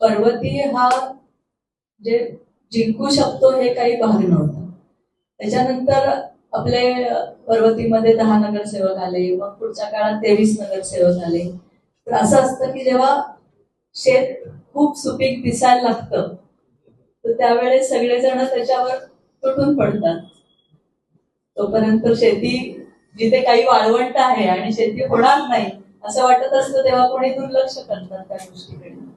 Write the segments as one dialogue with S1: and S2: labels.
S1: पर्वती हा जे जिंकू शकतो हे काही भाग नव्हता. त्याच्यानंतर आपले पर्वतीमध्ये दहा नगरसेवक आले मग पुढच्या काळात तेवीस नगरसेवक आले. तर असं असतं की जेव्हा शेत खूप सुपीक दिसायला लागतं तर त्यावेळेस सगळेजण त्याच्यावर तुटून पडतात. तोपर्यंत शेती जिथे काही वाळवंट आहे आणि शेती होणार नाही असं वाटत असतं तेव्हा कोणी दुर्लक्ष करतात त्या गोष्टीकडे.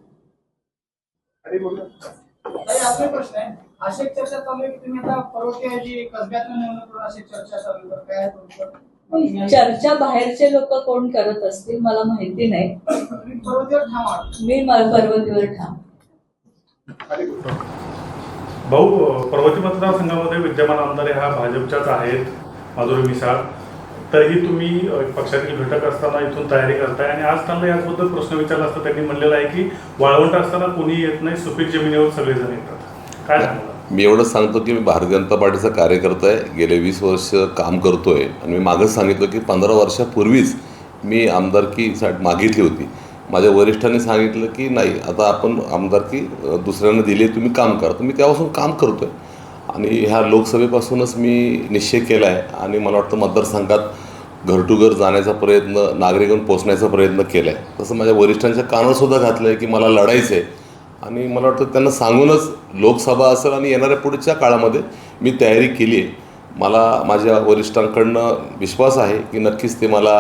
S2: आपला प्रश्न आहे अशी चर्चा चालू आहे की तुम्ही आता पर्वतीऐवजी कसब्यातनं निवडणूक करून अशी चर्चा चालू आहे. तर काय तुमचं?
S1: चर्चा बाहेरचे लोक कोण करत असतील मला माहिती नाही मी पर्वतीवर ठाम.
S3: भाऊ पर्वती मतदारसंघामध्ये विद्यमान आमदार हा भाजपच्याच आहेत माधुरी मिसाळ तरीही तुम्ही पक्षातील घटक असताना इथून तयारी करताय. आणि आज त्यांना याचबद्दल प्रश्न विचारला असता त्यांनी म्हणलेलं आहे की वाळवंट असताना कोणी येत नाही सुपीक जमिनीवर सगळेजण येतात. काय
S4: मी एवढंच सांगतो की मी भारतीय जनता पार्टीचा कार्यकर्ता आहे. गेले वीस वर्ष काम करतोय. आणि मी मागंच सांगितलं की पंधरा वर्षापूर्वीच मी आमदारकीसाठी मागितली होती. माझ्या वरिष्ठांनी सांगितलं की नाही आता आपण आमदारकी दुसऱ्यांना दिली तुम्ही काम करा. तर मी तेव्हापासून काम करतोय. आणि ह्या लोकसभेपासूनच मी निश्चय केला आहे आणि मला वाटतं मतदारसंघात घर टू घर जाण्याचा प्रयत्न नागरिकांना पोचण्याचा प्रयत्न केला आहे तसं माझ्या वरिष्ठांच्या कानातसुद्धा घातलं आहे की मला लढायचं आहे आणि मला वाटतं त्यांना सांगूनच लोकसभा असेल आणि येणाऱ्या पुढच्या काळामध्ये मी तयारी केली आहे मला माझ्या वरिष्ठांकडनं विश्वास आहे की नक्कीच ते मला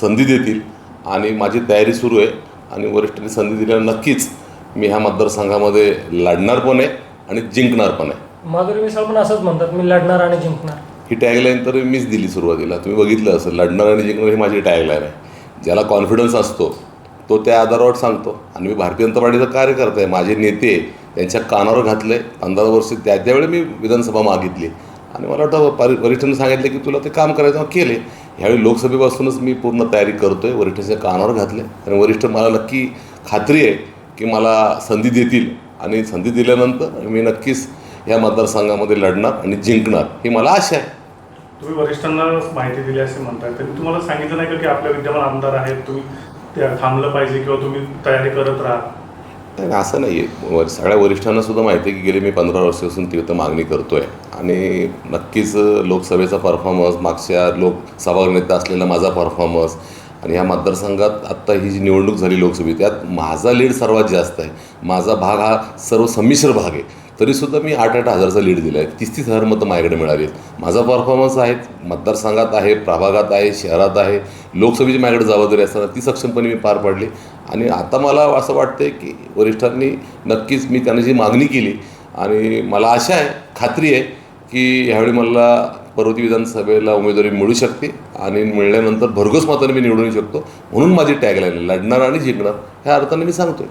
S4: संधी देतील आणि माझी तयारी सुरू आहे. आणि वरिष्ठांनी संधी दिल्यावर नक्कीच मी ह्या मतदारसंघामध्ये लढणार पण आहे आणि जिंकणार पण आहे.
S5: माधुरी मिसाळ पण असंच म्हणतात मी लढणार आणि जिंकणार.
S4: ही टॅगलाईन तर मीच दिली सुरुवातीला. तुम्ही बघितलं असेल लढणार आणि जिंकणार ही माझी टॅगलाईन आहे. ज्याला कॉन्फिडन्स असतो तो त्या आधारावर सांगतो. आणि मी भारतीय जनता कार्य कार्यकर्ता आहे माझे नेते त्यांच्या कानावर घातले पंधरा वर्ष त्या त्यावेळी मी विधानसभा मागितली. आणि मला वाटतं परि वरिष्ठांनी सांगितलं की तुला ते काम करायचं केले ह्यावेळी लोकसभेपासूनच मी पूर्ण तयारी करतो आहे वरिष्ठांच्या कानावर घातले आणि वरिष्ठ मला नक्की खात्री आहे की मला संधी देतील. आणि संधी दिल्यानंतर मी नक्कीच या मतदारसंघामध्ये लढणार आणि जिंकणार ही मला आशा आहे.
S3: तुम्ही वरिष्ठांना माहिती दिली असे म्हणताय त्यांनी तुम्हाला सांगितलं नाही का की आपल्या विद्यमान आमदार आहेत तुम्ही त्या थांबलं पाहिजे किंवा तुम्ही तयारी करत राहा?
S4: नाही असं नाही आहे सगळ्या वरिष्ठांना सुद्धा माहिती आहे की गेले मी पंधरा वर्षापासून तिथं मागणी करतो आहे आणि नक्कीच लोकसभेचा परफॉर्मन्स मागच्या लोकसभा नेता असलेला माझा परफॉर्मन्स आणि ह्या मतदारसंघात आत्ता ही जी निवडणूक झाली लोकसभेत त्यात माझा लीड सर्वात जास्त आहे. माझा भाग हा सर्व संमिश्र भाग आहे. तरीसुद्धा मी आठ आठ हजारचा लीड दिला आहे तीस तीस हजार मतं माझ्याकडे मिळाली आहेत माझा परफॉर्मन्स आहे मतदारसंघात आहे प्रभागात आहे शहरात आहे लोकसभेची माझ्याकडे जबाबदारी असताना ती सक्षमपणे मी पार पाडली. आणि आता मला असं वाटतं की वरिष्ठांनी नक्कीच मी त्यांना जी मागणी केली आणि मला आशा आहे खात्री आहे की ह्यावेळी मला पर्वती विधानसभेला उमेदवारी मिळू शकते आणि मिळण्यानंतर भरघोस मताने मी निवडून शकतो. म्हणून माझी टॅगलाईन लढणार आणि जिंकणार. ह्या अर्थाने मी सांगतोय.